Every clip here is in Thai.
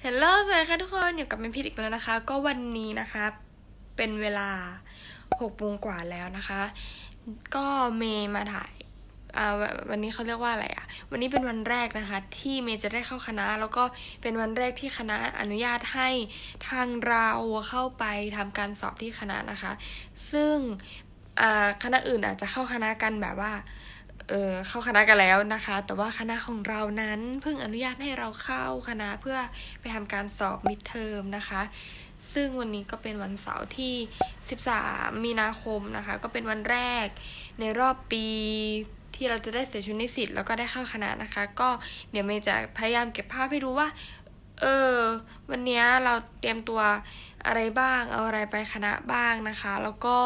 เฮลโลสวัสดีค่ะทุกคนอยู่กับเมนพิดอีกแล้วนะคะ ก็วันนี้นะคะ เป็นเวลา6โมงกว่าแล้วนะคะ ก็เมย์มาถ่ายอ่าวันนี้เขาเรียกว่าอะไรอะวันนี้เป็นวันแรกนะคะ ที่เมย์จะได้เข้าคณะ แล้วก็เป็นวันแรกที่คณะอนุญาตให้ทางเราเข้าไปทำการสอบที่คณะนะคะ ซึ่งคณะอื่นอาจจะเข้าคณะกันแบบว่า เออเข้าคณะกันแล้วนะคะ แต่ว่าคณะของเรานั้นเพิ่งอนุญาตให้เราเข้าคณะเพื่อไปทำการสอบมิดเทอมนะคะ ซึ่งวันนี้ก็เป็นวันเสาร์ที่ 13 มีนาคมนะคะ ก็เป็นวันแรกในรอบปีที่เราจะได้เสียชุดนิสิตแล้วก็ได้เข้าคณะนะคะ ก็เดี๋ยวเมย์จะพยายามเก็บภาพให้ดูว่า เออ วันนี้เราเตรียมตัวอะไรบ้าง เอาอะไรไปคณะบ้างนะคะ แล้วก็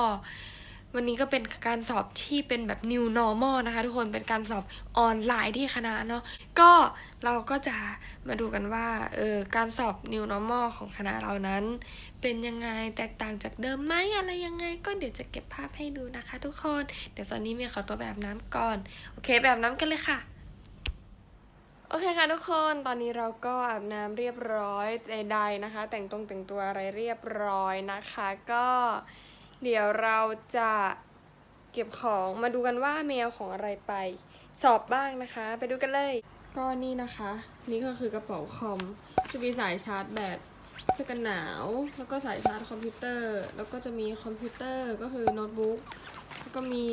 วันนี้ก็เป็นการสอบที่เป็นแบบ new normal นะคะ ทุกคนเป็นการสอบออนไลน์ที่คณะเนาะก็เราก็จะมาดูกันว่าเออการสอบ new normal ของคณะเรานั้น เป็นยังไงแตกต่างจากเดิมไหมอะไรยังไง ก็เดี๋ยวจะเก็บภาพให้ดูนะคะ ทุกคนเดี๋ยวตอนนี้เมียขอตัวแบบน้ำก่อน โอเคแบบน้ำกันเลยค่ะโอเคค่ะทุกคนตอนนี้เราก็อาบน้ำเรียบร้อยใดๆนะคะ แต่งตรงแต่งตัวอะไรเรียบร้อยนะคะ ก็ เดี๋ยวเราจะเก็บของมาดูกันว่าเมลของอะไรไป สอบบ้างนะคะ ไปดูกันเลย ก็นี่นะคะ นี่ก็คือกระเป๋าคอมจะมีสายชาร์จแบตเสื้อกันหนาว แล้วก็สายชาร์จคอมพิวเตอร์ แล้วก็จะมีคอมพิวเตอร์ก็คือโน้ตบุ๊กแล้วก็มี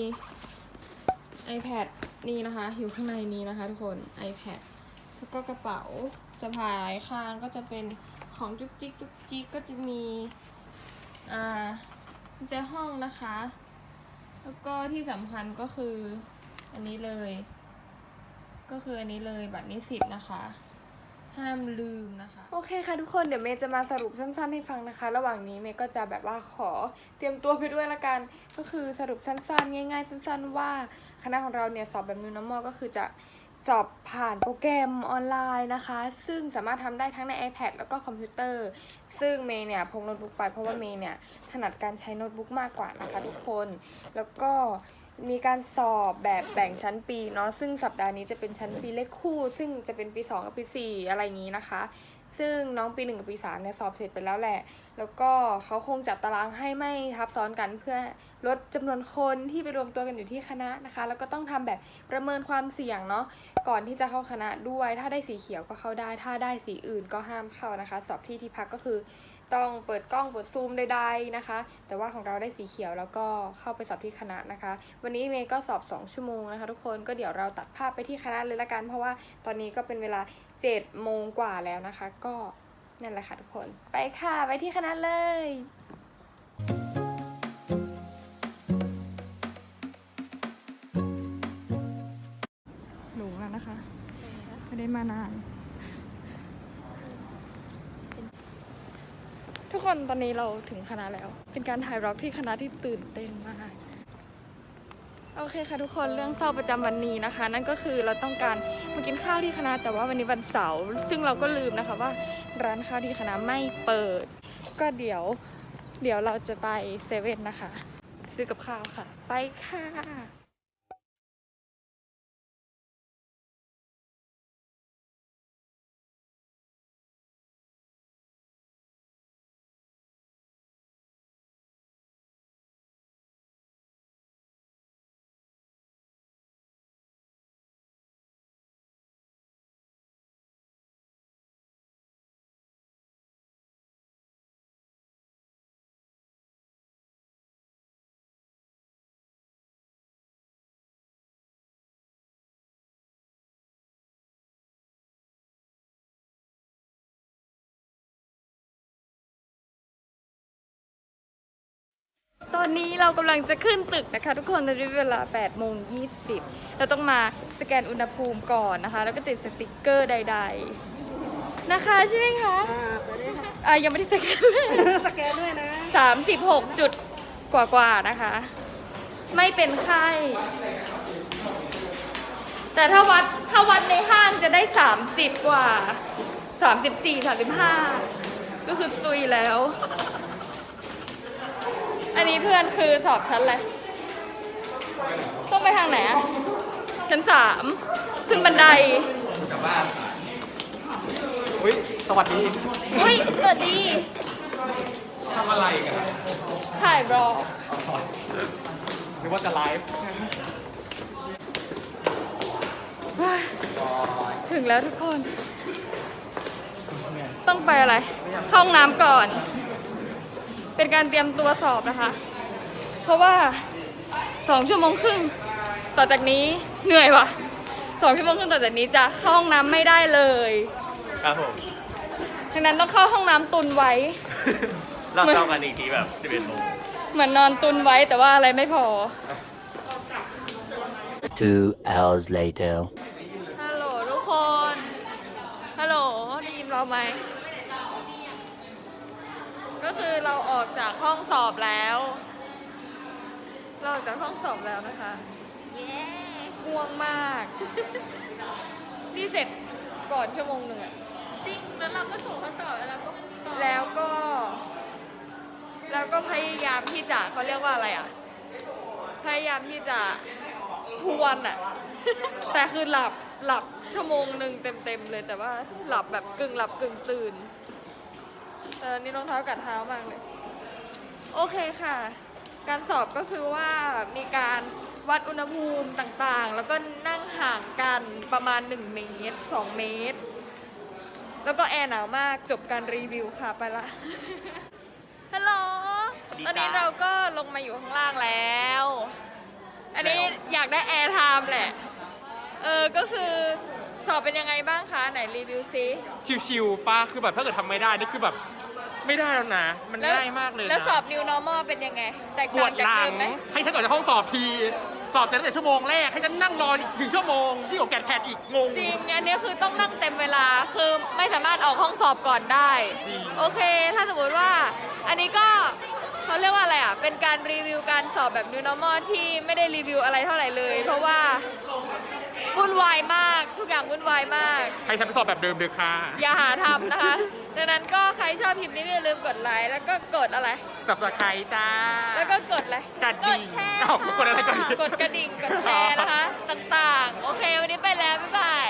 iPad นี่นะคะ อยู่ข้างในนี้นะคะทุกคน iPad แล้วก็กระเป๋าสะพายข้างก็จะเป็นของจุกจิกจุกจิกก็จะมีอ่า กุญแจห้องนะคะ แล้วก็ที่สำคัญก็คืออันนี้เลย ก็คืออันนี้เลยบัตรนิสิตนะคะห้ามลืมนะคะ โอเคค่ะทุกคนเดี๋ยวเมย์จะมาสรุปสั้นๆให้ฟังนะคะ ระหว่างนี้เมย์ก็จะแบบว่าขอเตรียมตัวไปด้วยละกัน ก็คือสรุปสั้นๆ ง่าย ๆ สั้น ๆ ว่าคณะของเราเนี่ยสอบแบบ new normal ก็คือจะ สอบผ่านโปรแกรมออนไลน์นะคะ ซึ่งสามารถทำได้ทั้งใน iPad แล้วก็คอมพิวเตอร์ ซึ่งเมย์เนี่ยพกโน้ตบุ๊กไปเพราะว่าเมย์เนี่ยถนัดการใช้โน้ตบุ๊กมากกว่านะคะทุกคน แล้วก็มีการสอบแบบแบ่งชั้นปีเนาะซึ่งสัปดาห์นี้จะเป็นชั้นปีเลขคู่ ซึ่งจะเป็นปี 2 กับปี 4 อะไรอย่างนี้นะคะ ซึ่งน้องปีหนึ่งกับปีสามเนี่ยสอบเสร็จไปแล้วแหละ แล้วก็เขาคงจัดตารางให้ไม่ทับซ้อนกันเพื่อลดจำนวนคนที่ไปรวมตัวกันอยู่ที่คณะนะคะ แล้วก็ต้องทำแบบประเมินความเสี่ยงเนาะก่อนที่จะเข้าคณะด้วย ถ้าได้สีเขียวก็เข้าได้ ถ้าได้สีอื่นก็ห้ามเข้านะคะ สอบที่ที่พักก็คือ ต้องเปิดกล้องเปิดซูมใดๆนะคะ แต่ว่าของเราได้สีเขียวแล้วก็เข้าไปสอบที่คณะนะคะ วันนี้เมย์ก็สอบ 2 ชั่วโมงนะคะ ทุกคนก็เดี๋ยวเราตัดภาพไปที่คณะเลยละกันเพราะว่าตอนนี้ก็เป็นเวลา7โมงกว่าแล้วนะคะ ก็นั่นแหละค่ะทุกคนไปค่ะไปที่คณะเลยหลงแล้วนะคะ ไม่ได้มานาน ทุกคนตอนนี้เราถึงคณะแล้ว เป็นการถ่ายร็อกที่คณะที่ตื่นเต้นมากโอเคค่ะทุกคนเรื่องเศร้าประจำวันนี้นะคะ นั่นก็คือเราต้องการมากินข้าวที่คณะแต่ว่าวันนี้วันเสาร์ซึ่งเราก็ลืมนะคะว่าร้านข้าวที่คณะไม่เปิด ก็เดี๋ยว เดี๋ยวเราจะไปเซเว่นนะคะ ซื้อกับข้าวค่ะ ไปค่ะ อนนี้เรากำลังจะขึ้นตึกนะคะ ทุกคนตอนนี้เวลา8โมง20เราต้องมาสแกนอุณหภูมิก่อนนะคะ แล้วก็ติดสติกเกอร์ใด ๆ นะคะใช่ไหมคะอ่าไปเลยค่ะอะยังไม่ได้สแกนเลยสแกนด้วยนะ 36จุดกว่าๆนะคะ ไม่เป็นไข้ แต่ถ้าวัดถ้าวัดในห้างจะได้ 30 กว่า 34 35 ก็คือตุยแล้ว อันนี้เพื่อนคือสอบชั้นอะไร ต้องไปทางไหนอะชั้นสามขึ้นบันไดอุ้ยสวัสดีเฮ้ยสวัสดี ทำอะไรกันถ่ายบล็อกนึกว่าจะไลฟ์ถึงแล้วทุกคน ต้องไปอะไร เข้าห้องน้ำก่อน เป็นการเตรียมตัวสอบนะคะ เพราะว่าสองชั่วโมงครึ่งต่อจากนี้เหนื่อยว่ะสองชั่วโมงครึ่งต่อจากนี้จะเข้าห้องน้ำไม่ได้เลยครับผม ดังนั้นต้องเข้าห้องน้ำตุนไว้ เราเข้ากันอีกทีแบบ 11โมงเหมือนนอนตุนไว้แต่ว่าอะไรไม่พอ Two hours later. ฮัลโหลทุกคน ฮัลโหลได้ยินเราไหมก็ คือเราออกจากห้องสอบแล้ว เราออกจากห้องสอบแล้วนะคะ เย้ง่วงมาก นี่เสร็จก่อนชั่วโมงหนึ่งอะจริงแล้วเราก็ส่งข้อสอบแล้วเราก็ตอบแล้วก็ แล้วก็พยายามที่จะเขาเรียกว่าอะไรอะพยายามที่จะทวนอะ แต่คือหลับหลับชั่วโมงหนึ่งเต็มๆเลยแต่ว่าหลับแบบกึ่งหลับกึ่งตื่น แต่อันนี้รองเท้ากัดเท้ามากเลย โอเคค่ะ การสอบก็คือว่ามีการวัดอุณหภูมิต่างๆ แล้วก็นั่งห่างกันประมาณ 1 เมตร 2 เมตร แล้วก็แอร์หนาวมากจบการรีวิวค่ะไปละ ฮัลโหล ตอนนี้เราก็ลงมาอยู่ข้างล่างแล้ว อันนี้อยากได้แอร์ไทม์แหละ เออ ก็คือสอบเป็นยังไงบ้างคะ ไหนรีวิวซิชิวๆป้าคือแบบถ้าเกิดทำไม่ได้นี่คือแบบ ไม่ได้แล้วนะ มันแล้วง่ายมากเลยนะแล้วสอบ new normal เป็นยังไง แตกปต่าวงดจากหลัเดิง มไหมให้ฉันก่อนจะห้องสอบที สอบเสร็จตั้งแต่ชั่วโมงแรก ให้ฉันนั่งรออีกถึงชั่วโมงที่งกว่าแกดแพดอีกงง จริง อันนี้คือต้องนั่งเต็มเวลา คือไม่สามารถออกห้องสอบก่อนได้ จริง โอเค ถ้าสมมติว่า อันนี้ก็เขาเรียกว่าอะไรอะ เป็นการรีวิวการสอบแบบ new normal ที่ไม่ได้รีวิวอะไรเท่าไหร่เลย เพราะว่า วุ่นวายมาก ทุกอย่างวุ่นวายมาก ใครใช้ไปสอบแบบเดิมเดือค่ะอย่าหาทำนะคะ ดังนั้นก็ใครชอบคลิปนี้อย่าลืมกดไลค์แล้วก็กดอะไร สับสไครต์จ้าแล้วก็กดอะไร กดดิงกดแชร์กดอะไรกดกดกระดิ่งกดแชร์นะคะ ต่างๆ โอเค วันนี้ไปแล้ว บ๊ายบาย